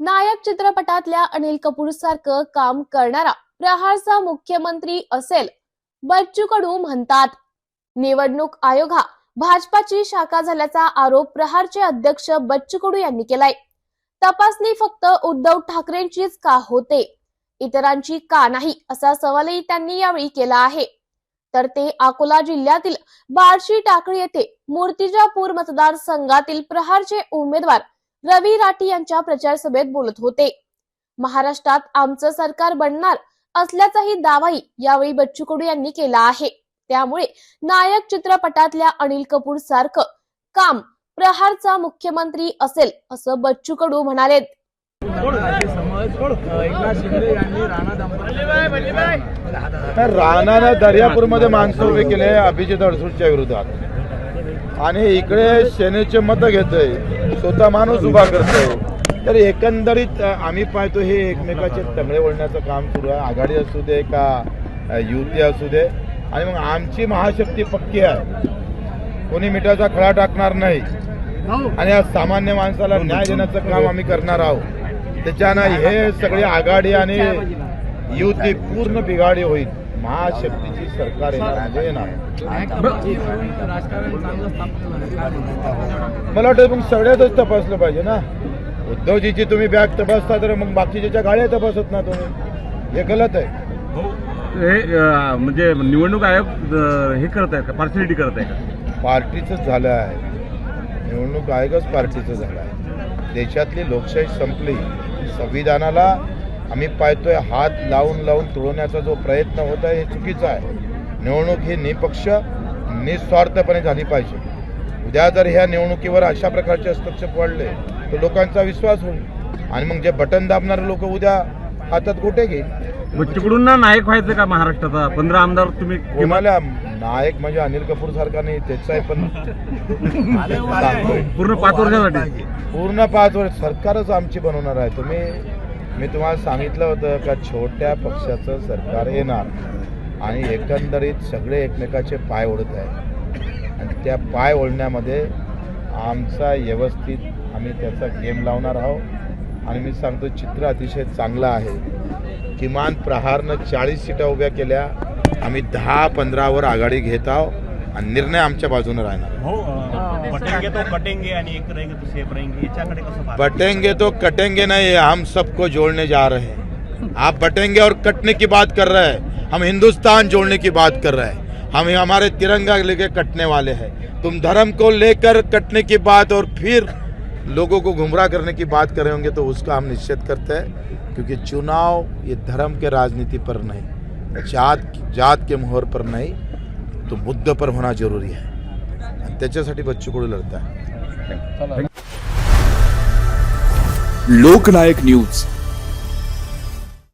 नायक चित्रपटातल्या अनिल कपूर सारखं काम करणारा प्रहारचा मुख्यमंत्री असेल बच्चू कडू म्हणतात. निवडणूक आयोग हा भाजपाची शाखा झाल्याचा आरोप प्रहारचे अध्यक्ष बच्चू कडू यांनी केलाय. तपासणी फक्त उद्धव ठाकरेंचीच का होते? इतरांची का नाही असा सवालही त्यांनी यावेळी केला आहे. तर ते अकोला जिल्ह्यातील बार्शी टाकळी येथे मूर्तिजापूर मतदारसंघातील प्रहारचे उमेदवार रवी राठी यांच्या प्रचार सभेत बोलत होते. महाराष्ट्रात आमचं सरकार बनणार असल्याचाही दावाही यावेळी बच्चू कडू यांनी केला आहे. त्यामुळे नायक चित्रपटातल्या अनिल कपूर सारखं काम प्रहारचा मुख्यमंत्री असेल असं बच्चू कडू म्हणाले राणा राणानं दर्यापूरमध्ये माणसं उभे केले अभिजित अडसूटच्या विरोधात. आणि इकडे सेनेचे मतं घेतोय. स्वतः माणूस उभा करतोय. तर एकंदरीत आम्ही पाहतो हे एकमेकाचे तंगडे वळण्याचं काम सुरू आहे. आघाडी असू दे का युती असू दे. आणि मग आमची महाशक्ती पक्की आहे. कोणी मिठाचा खळा टाकणार नाही. आणि आज सामान्य माणसाला न्याय देण्याचं काम आम्ही करणार आहोत. त्याच्यानं हे सगळी आघाडी आणि युती पूर्ण बिघाडी होईल. महाशक्तीची सरकार येणार म्हणजे येणार. मला वाटतं मग सगळ्यातच तपासलं पाहिजे ना. उद्धवजीची तुम्ही बॅग तपासता तर मग बाकीच्या गाड्या तपासत ना तुम्ही. हे गलत आहे. हे. अ, म्हणजे निवडणूक आयोग हे करत आहे का? पार्सलिटी करत आहे का? पार्टीचंच झालं आहे. निवडणूक आयोगच पार्टीचं झालं आहे. देशातली लोकशाही संपली. संविधानाला आम्ही पाहतोय हात लावून लावून तुळवण्याचा जो प्रयत्न होत आहे हे चुकीचं आहे. निवडणूक ही निपक्ष निस्वार्थपणे झाली पाहिजे. उद्या जर ह्या निवडणुकीवर अशा प्रकारचे हस्तक्षेप वाढले तर लोकांचा विश्वास होईल. आणि मग जे बटन दाबणारे लोक उद्या हातात गोटे घेईल? बच्चूकडून नायक व्हायचं का महाराष्ट्राचा? पंधरा आमदार तुम्ही कोणाला? नायक म्हणजे अनिल कपूर सारखा नाही त्याचा आहे पण पूर्ण पाच वर्षासाठी. पूर्ण पाच वर्ष सरकारच आमची बनवणार आहे. तुम्ही मी तुम्हाला सांगितलं होतं का छोट्या पक्षाचं सरकार येणार आणि एकंदरीत सगळे एकमेकाचे पाय ओढत आहे आणि त्या पाय ओढण्यामध्ये आमचा व्यवस्थित आम्ही त्याचा गेम लावणार आहोत. आणि मी सांगतो चित्र अतिशय चांगलं आहे. किमान प्रहारनं चाळीस सीटा उभ्या केल्या. आम्ही दहा पंधरावर आघाडी घेत आहोत. आणि निर्णय आमच्या बाजूने राहणार हो अ, बटेंगे तो कटेंगे आणि एक रहेंगे तो सेफ रहेंगे याच्याकडे कसं पाहता? बटेंगे तो कटेंगे नहीं हम सबको जोड़ने जा रहे हैं. आप बटेंगे और कटने की बात कर रहे हैं. हम हिंदुस्तान जोड़ने की बात कर रहे हैं. हम हमारे तिरंगा लेके कटने वाले हैं. तुम धर्म को लेकर कटने की बात और फिर लोगों को गुमराह करने की बात कर रहे होंगे तो उसका हम निश्चित करते हैं क्योंकि चुनाव ये धर्म के राजनीति पर नहीं जात जात के मोहर पर नहीं तो मुद्दे पर होना जरूरी है। आणि त्याच्यासाठी बच्चू कडू लढत आहे लोकनायक न्यूज.